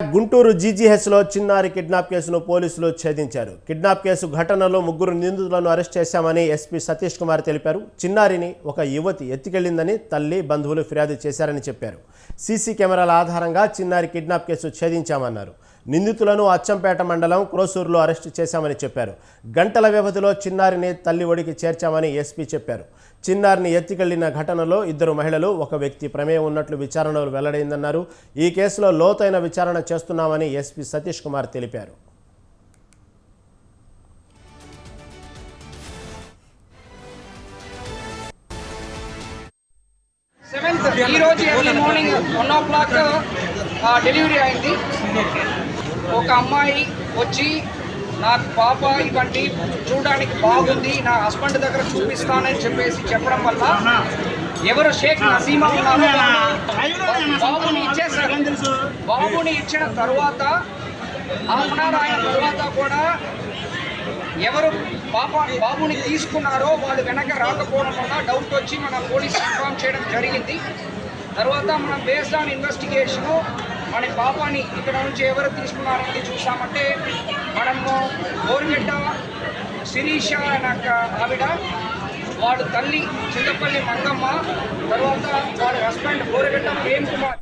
గుంటూరు జీజీహెచ్లో చిన్నారి కిడ్నాప్ కేసును పోలీసులు ఛేదించారు. కిడ్నాప్ కేసు ఘటనలో ముగ్గురు నిందితులను అరెస్ట్ చేశామని ఎస్పీ సతీష్ కుమార్ తెలిపారు. చిన్నారిని ఒక యువతి ఎత్తుకెళ్ళిందని తల్లి బంధువులు ఫిర్యాదు చేశారని చెప్పారు. సీసీ కెమెరాల ఆధారంగా చిన్నారి కిడ్నాప్ కేసు ఛేదించామన్నారు. నిందితులను అచ్చంపేట మండలం క్రోసూరులో అరెస్టు చేశామని చెప్పారు. గంటల వ్యవధిలో చిన్నారిని తల్లి ఒడికి చేర్చామని ఎస్పీ చెప్పారు. చిన్నారిని ఎత్తికెళ్ళిన ఘటనలో ఇద్దరు మహిళలు ఒక వ్యక్తి ప్రమేయం ఉన్నట్లు విచారణలు వెల్లడైందన్నారు. ఈ కేసులో లోతైన విచారణ చేస్తున్నామని ఎస్పీ సతీష్ కుమార్ తెలిపారు. సెవెంత్ ఈ రోజు early morning one o'clock delivery అయింది. ఒక అమ్మాయి వచ్చి నాకు పాప ఇవ్వండి చూడడానికి బాగుంది నా హస్బెండ్ దగ్గర చూపిస్తానని చెప్పేసి చెప్పడం వల్ల ఎవరు షేక్ నసీమా ఉన్నారో బాబుని ఇచ్చేసారు బాబుని ఇచ్చిన తర్వాత హాఫ్ అన్ అవర్ అయిన తర్వాత కూడా ఎవరు పాప బాబుని తీసుకున్నారో వాళ్ళు వెనక రాకపోవడం వల్ల డౌట్ వచ్చి మన పోలీస్ ఇన్ఫార్మ్ చేయడం జరిగింది. తర్వాత మనం బేస్డ్ ఆన్ ఇన్వెస్టిగేషను మన పాపాని ఇక్కడ నుంచి ఎవరు తీసుకున్నారని చూసామంటే మనము గోరిగడ్డ శిరీష అనే ఆవిడ వాడు తల్లి చింతపల్లి మంగమ్మ తర్వాత వాడి హస్బెండ్ గోరిగడ్డ ప్రేమ్ కుమార్.